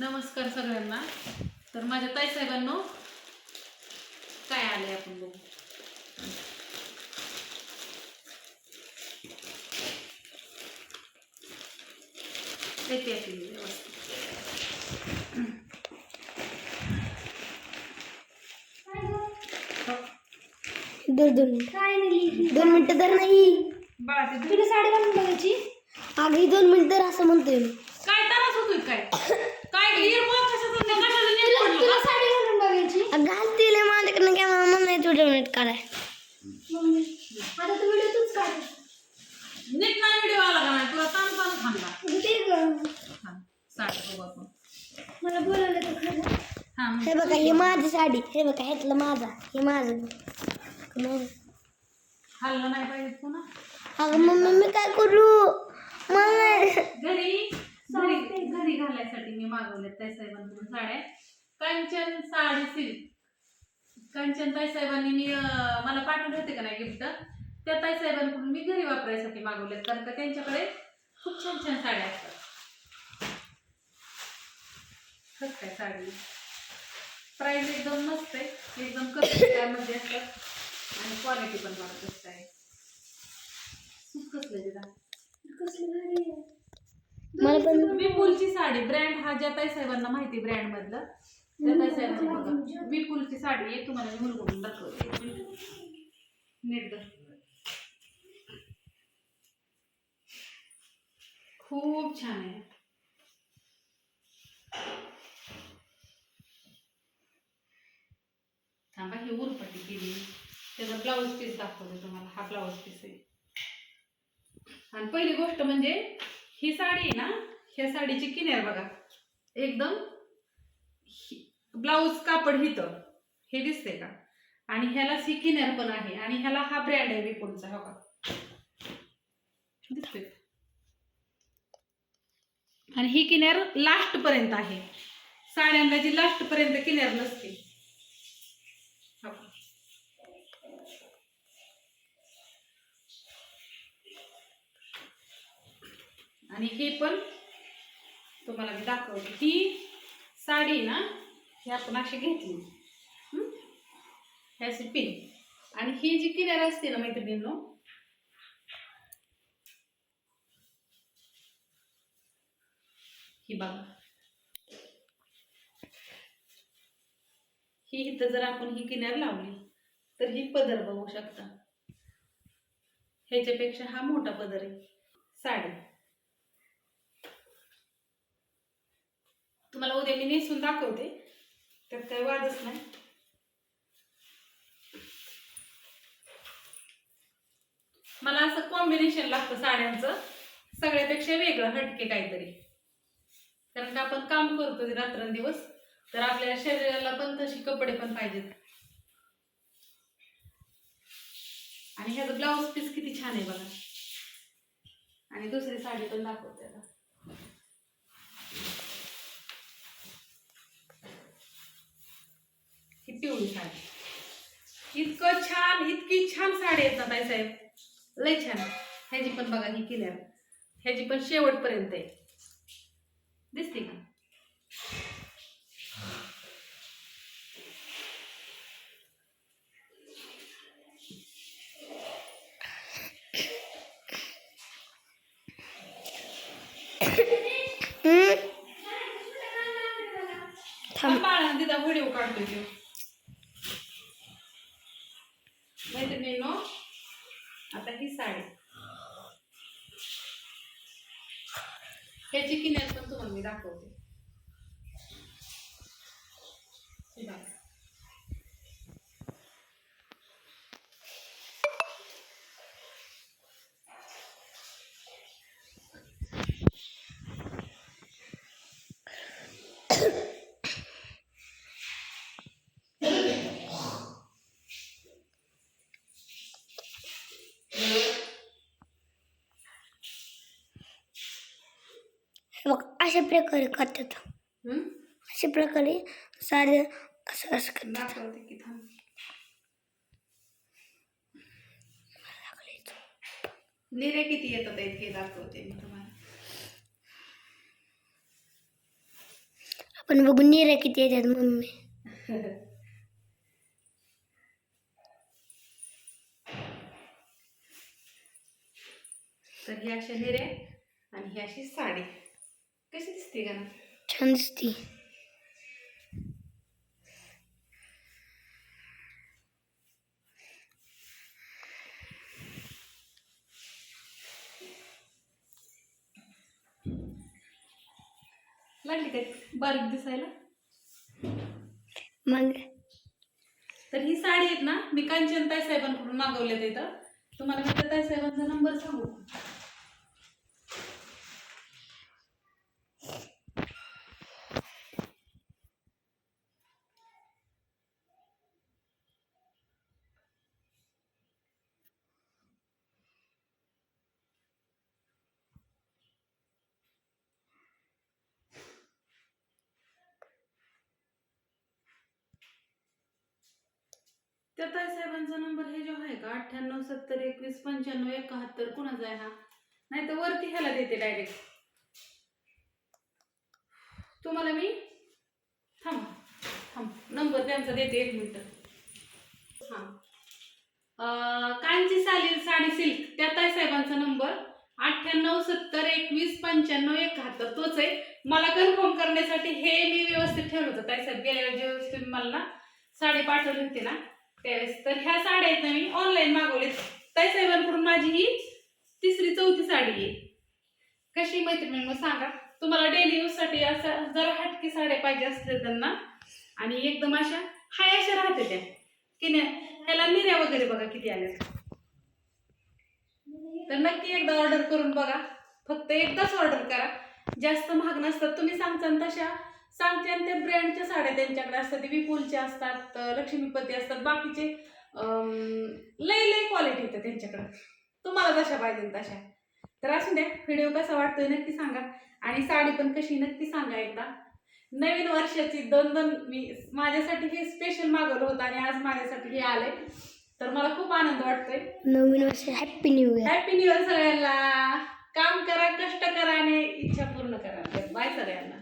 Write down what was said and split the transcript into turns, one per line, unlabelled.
नमस्कार सगळ्यांना. तर माझ्या ताईसाहेबांनो काय आलंय आपण बघू. येते व्यवस्थित.
दोन दोन मिनिट. दोन मिनिटं तर नाही.
तुला साडी घालून बघायची?
अगं ही दोन मिनिटं तर असं म्हणतोय मी.
काय त्रास होतोय काय? काय इयरफोन कशाचा कशाला नीट
तुला
पडलं
तुला
का?
साडी घालून बघायची.
घालतील माझ्याकडनं काय मला नाही तुझ्या मिनिट काढाय.
मग आता तू व्हिडिओ तूच काढ.
नीट नाही व्हिडिओ आला का नाही? तुला ताण ताण थांबला
मग ते ग-
थांब साठ बघू आपण.
मला बोलावलं तर खरं.
हा मग.
हे बघा ही माझी साडी. हे बघा ह्यातलं माझा हे माझं.
हल्ला नाही पाहिजे पुन्हा?
अगं मम्मी मी काय करू? मला
घरी? घरी घरी घालायसाठी मी मागवले ताईसाहेबांकडून साड्या. कंचन साडी सिल्क. कंचन ताईसाहेबांनी मी अं, मला पाठवले होते का नाही गिफ्ट? त्या ताईसाहेबांकडून मी घरी वापरायसाठी मागवले कारण का त्यांच्याकडे खूप छान छान साड्या असतात. काय साडी? प्राईस एकदम मस्त आहे. एकदम कमी मध्ये असतात आणि क्वालिटी पण मला मस्त आहे. कसलं
कसलं भारी आहे.
मला पण
विपुलची साडी ब्रँड हा जताई साहेबांना माहिती ब्रँड मधलं जताई साहेबांना विपुलची साडी आहे तुम्हाला मी मुलगून दाखवते. नीट खूप छान आहे. थांबा ही उरपट्टी केली. त्याचा ब्लाऊज पीस दाखवते तुम्हाला. हा ब्लाऊज पीस आहे. आणि पहिली गोष्ट म्हणजे ही साडी आहे ना ह्या साडीची किनार बघा. एकदम ब्लाऊज कापड हिथं हे दिसते का? आणि ह्यालाच ही किनार पण आहे आणि ह्याला हा ब्रँड आहे विपुलचा हो का? दिसते आणि ही किनार लास्ट पर्यंत आहे. साड्यांना जी लास्ट पर्यंत किनार नसते हो का? आणि हे पण तुम्हाला मी दाखवते. ही साडी ना ही आपण अशी घेतली. ह्याची अशी पिन आणि ही जी किनार असते ना मैत्रिणींनो ही बघा. ही इथं जर आपण ही किनार लावली तर ही पदर बघू शकता. ह्याच्यापेक्षा हा मोठा पदर आहे. साडी. तुम्हाला उद्या मी नेसून दाखवते. त्यात काही वादच नाही. मला असं कॉम्बिनेशन लागतं साड्यांचं. सगळ्यापेक्षा वेगळं हटके काहीतरी. कारण का आपण काम करतो ते रात्रंदिवस तर आपल्या शरीराला पण तशी कपडे पण पाहिजेत. आणि ह्याचं ब्लाऊज पीस किती छान आहे बघा. आणि दुसरी साडी पण दाखवते आता ही साडी इतकं छान इतकी छान साडी आहेत ना ताई साहेब लय छान ह्याची पण बघा ही किल्यार ह्याची पण शेवटपर्यंत आहे. दिसते का.
थांब
तिचा व्हिडिओ काढतोय तो मैत्रिणींनो आता ही साडी ह्याची किनार पण तुम्हाला मी दाखवते. हे बघ
अशा प्रकारे करतात? अशा प्रकारे साडे असं असं करतात.
लिरे किती येतात हे दाखवते मी तुम्हाला.
पण बघून निऱ्या किती येतात मम्मी
तर ही अशा हिरे आणि ही अशी साडी. कशी दिसते का?
छान दिसती.
लागली काय बारीक दिसायला.
मग?
तर ही साडी आहेत ना मी कांचन ताई साहेबांकडून मागवल्यात इथं. तुम्हाला मी ताई साहेबांचा नंबर सांगू तर ताई साहेबांचा नंबर हे जो आहे का अठ्ठ्याण्णव सत्तर एकवीस पंच्याण्णव एकाहत्तर कुणाचा आहे हा? नाही तर वरती ह्याला देते डायरेक्ट तुम्हाला मी थांब थांब. नंबर त्यांचा देते एक मिनिट. हां. कांची साली साडी सिल्क. त्या ताई साहेबांचा नंबर अठ्ठ्याण्णव सत्तर एकवीस पंच्याण्णव एकाहत्तर. तोच आहे. मला कन्फर्म करण्यासाठी हे मी व्यवस्थित ठेवलं होतं. ताई साहेब गेल्या वेळेस मला ना साडी पाठवली होती ना. त्यावेळेस तर ह्या साड्या आहेत ना मी ऑनलाईन मागवले ताई साहेबांकडून माझी ही तिसरी चौथी साडी आहे. कशी मैत्रिणी मग सांगा. तुम्हाला डेली यूजसाठी असं जरा हटकी साड्या पाहिजे असतील त्यांना. आणि एकदम अशा हाय अशा राहते त्या. की नाही ह्याला निर्या वगैरे बघा किती आल्या. तर नक्की एकदा ऑर्डर करून बघा. फक्त एकदाच ऑर्डर करा. जास्त महाग नसतात. तुम्ही सांगता तशा सांगते आणि त्या ब्रँडच्या साड्या त्यांच्याकडे असतात ते विपुलच्या असतात लक्ष्मीपती असतात बाकीचे लई लई क्वालिटी येतं त्यांच्याकडं. तुम्हाला जशा पाहिजे तशा. तर असू द्या व्हिडिओ कसा वाटतोय नक्की सांगा. आणि साडी पण कशी नक्की सांगा एकदा. नवीन वर्षाची दोन दोन मी माझ्यासाठी हे स्पेशल मागवलं होतं आणि आज माझ्यासाठी हे आले तर मला खूप आनंद वाटतोय.
नवीन वर्ष happy new year
happy new year सगळ्यांना. काम करा कष्ट करा आणि इच्छा पूर्ण करा. बाय सगळ्यांना.